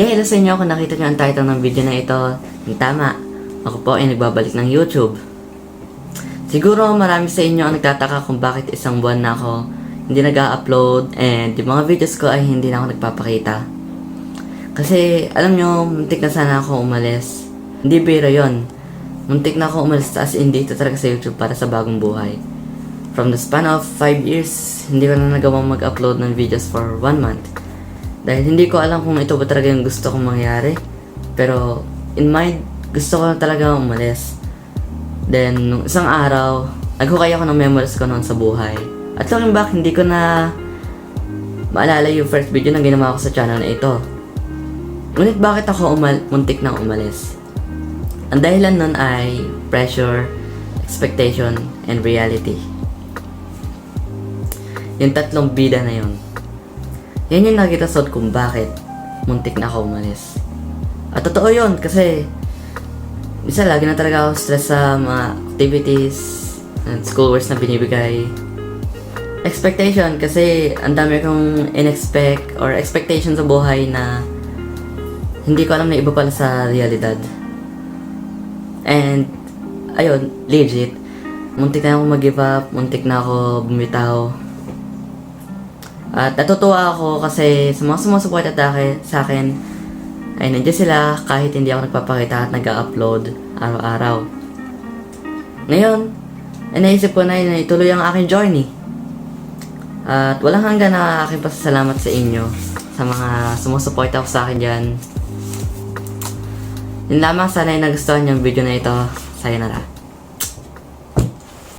Yeah, hello sa inyo kung nakita nyo ang title ng video na ito. Yung tama, ako po ay nagbabalik ng YouTube. Siguro marami sa inyo ang nagtataka kung bakit isang buwan na ako hindi nag upload and yung mga videos ko ay hindi na ako nagpapakita. Kasi alam nyo, muntik na sana ako umalis. Hindi biro yon. Muntik na ako umalis as in dito talaga sa YouTube para sa bagong buhay. From the span of 5 years, hindi ko na nagawang mag-upload ng videos for 1 month. Dahil hindi ko alam kung ito ba talaga yung gusto kong mangyari. Pero, in mind, gusto ko talaga umalis. Then, nung isang araw, naghukay ako ng memories ko noon sa buhay. At looking back, hindi ko na maalala yung first video na ginawa ko sa channel na ito. Ngunit bakit ako umal muntik nang umalis? Ang dahilan nun ay pressure, expectation, and reality. Yung tatlong bida na yun. Yan yung nakita sa kung bakit muntik na ako umalis. At totoo yun kasi isa lagi na talaga ako stress sa mga activities and schoolworks na binibigay. Expectation kasi ang dami kong in-expect or expectation sa buhay na hindi ko alam na iba pala sa realidad. And ayun, legit. Muntik na ako mag-give up, muntik na ako bumitaw. At natutuwa ako kasi sa mga sumusuporta ta- sa akin ay nandiyan sila kahit hindi ako nagpapakita at nag-upload araw-araw. Ngayon, ay naisip ko na na ituloy ang aking journey. At walang hanggan na aking pasasalamat sa inyo sa mga sumusuporta ko sa akin dyan. Yun lamang sana ay nagustuhan yung video na ito. Sayonara.